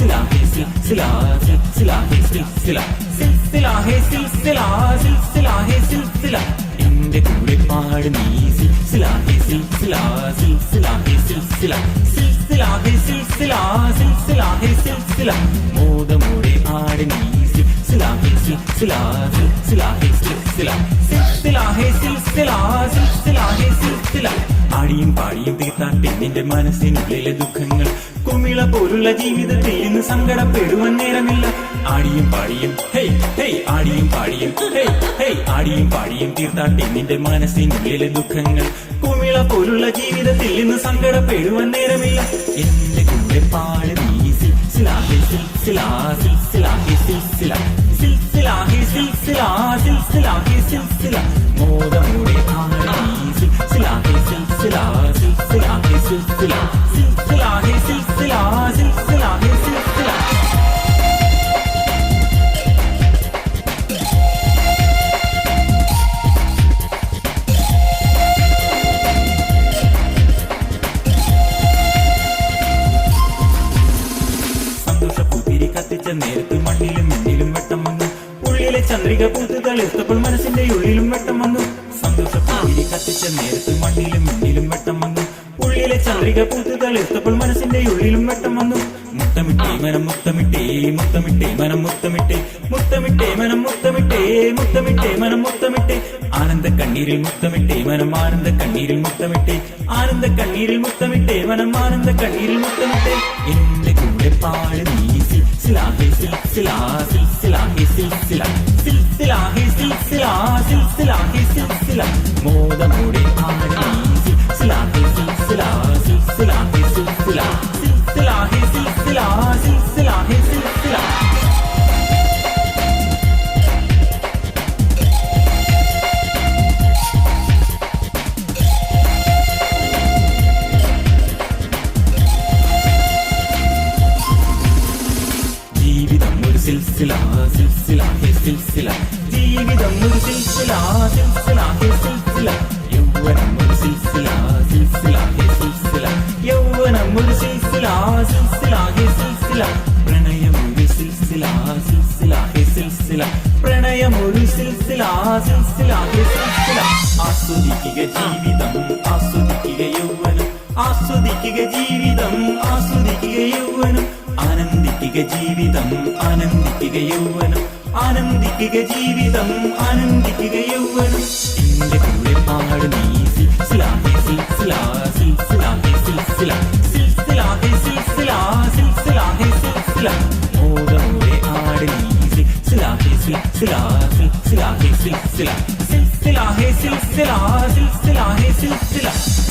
सिलसिला सिलसिला സിൽസില सिलसिला സിൽസില സിൽസില सिलसिला സിൽസില സിൽസില सिलसिला എന്റെ കൂടെ പാട് മോദമോടെ ആട് ആടിയും പാടിയും തീർത്താട്ടെ നിന്റെ മനസ്സിനുള്ളിലെ ദുഃഖങ്ങൾ കുമിള പോലുള്ള ജീവിതത്തിൽ ഇന്ന് സങ്കടപ്പെടുവാൻ നേരമില്ല. ആടിയും പാടിയും ഹേയ് ഹേയ് ആടിയും പാടിയും ഹേയ് ഹേയ് ആടിയും പാടിയും തീർത്താട്ടെ നിന്റെ മനസ്സിനുള്ളിലെ ദുഃഖങ്ങൾ. കുമിള പോലുള്ള ജീവിതത്തിൽ ഇന്ന് സങ്കടപ്പെടുവാൻ നേരമില്ല. എന്റെ കൂടെ പാട് നീ സിൽസിലാഹി സിൽസിലാഹി സിൽസിലാഹി സിൽസില സിൽസിലാഹി സിൽസില സിൽസിലാഹി സിൽസില മോദമൂടെ ആട് സന്തോഷപ്പൂത്തിരി നേരത്ത് മണ്ണിലും മണ്ണിലും വെട്ടം വന്നു. ഉള്ളിലെ ചന്ദ്രിക പൂത്ത് തളിർത്തപ്പോൾ മനസ്സിന്റെ ഉള്ളിലും വെട്ടം വന്നു. സന്തോഷപ്പൂത്തിരി കത്തിച്ച നേരത്ത് മണ്ണിലും മണ്ണിലും വെട്ടം വന്നു. ഉള്ളിലെ ചന്ദ്രിക പൂത്ത് തളിർത്തപ്പോൾ മനസ്സിന്റെ ഉള്ളിലും വെട്ടം വന്നു. മുത്തമിട്ടേ മനം മുത്തമിട്ടേ മുത്തമിട്ടേ മനം മുത്തമിട്ടേ മുത്തമിട്ടേ മനം മുത്തമിട്ടേ മുത്തമിട്ടേ മനം മുത്തമിട്ടേ. ആനന്ദ കണ്ണീരിൽ മുത്തമിട്ടേ മനം ആനന്ദ കണ്ണീരിൽ മുത്തമിട്ടേ. ആനന്ദ കണ്ണീരിൽ മുത്തമിട്ടേ മനം ആനന്ദ കണ്ണീരിൽ മുത്തമിട്ടേ. എന്റെ കൂടെ പാട് നീ സിൽസിലാഹി സിൽസിലാ സിൽസിലാഹി സിൽസില സിൽസിലാഹി സിൽസിലാ സിൽസിലാഹി സിൽസില മോദമോടെ ജീവിതം ഒരു സിൽസില സിൽസില ഹേ സിൽസില ജീവിതം ഒരു സിൽസില സിൽസില ഹേ സിൽസില യൗവനം ഒരു സിൽസില സിൽസില ഹേ സിൽസില യൗവനം ഒരു സിൽസില സിൽസില ഹേ സിൽസില പ്രണയം ഒരു സിൽസില സിൽസില ഹേ സിൽസില പ്രണയം ഒരു സിൽസില സിൽസില ഹേ സിൽസില ആസ്വദിക്കുക ആനന്ദിക്കുക ജീവിതം ആനന്ദിക്കുക യൗവനം ആനന്ദിക്കുക ജീവിതം ആനന്ദിക്കുക യൗവനം എന്റെ കൂടെ പാട് നീ സിൽസിലാഹി സിൽസിലാ സിൽസിലാഹി സിൽസില സിൽസിലാഹി സിൽസിലാ സിൽസിലാഹി സിൽസില. മോദമോടെ ആട് നീ സിൽസിലാഹി സിൽസിലാ സിൽസിലാഹി സിൽസില.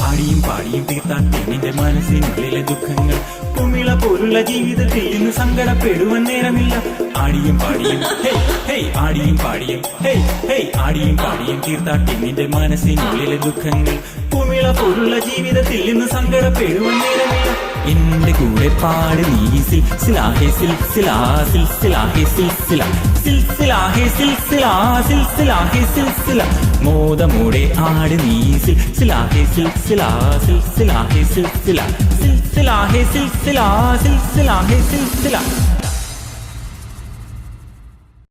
പാടിയും പാടിയും തീർത്താൻ നിന്റെ മനസ്സിനുള്ളിലെ ദുഃഖങ്ങൾ. കുമിള പോലുള്ള ജീവിതത്തിൽ ഇന്ന് സങ്കടപ്പെടുവാൻ നേരമില്ല. ആടിയും പാടിയും ഹേയ് ഹേയ് ആടിയും പാടിയും ഹേയ് ഹേയ് ആടിയും പാടിയും തീർത്താൻ നിന്റെ മനസ്സിനുള്ളിലെ ദുഃഖങ്ങൾ. കുമിള പോലുള്ള ജീവിതത്തിൽ ഇന്ന് സങ്കടപ്പെടുവാൻ നേരമില്ല. എന്റെ കൂടെ പാട് നീ സിൽസിലാഹെ സിൽസിലാ സിൽസിലാഹെ സിൽസില സിൽസിലാഹെ സിൽസിലാ സിൽസിലാഹെ സിൽസില മോദമോടെ ആട് നീ സിൽസിലാഹെ സിൽസിലാ സിൽസില സിൽസിലാ സിൽസില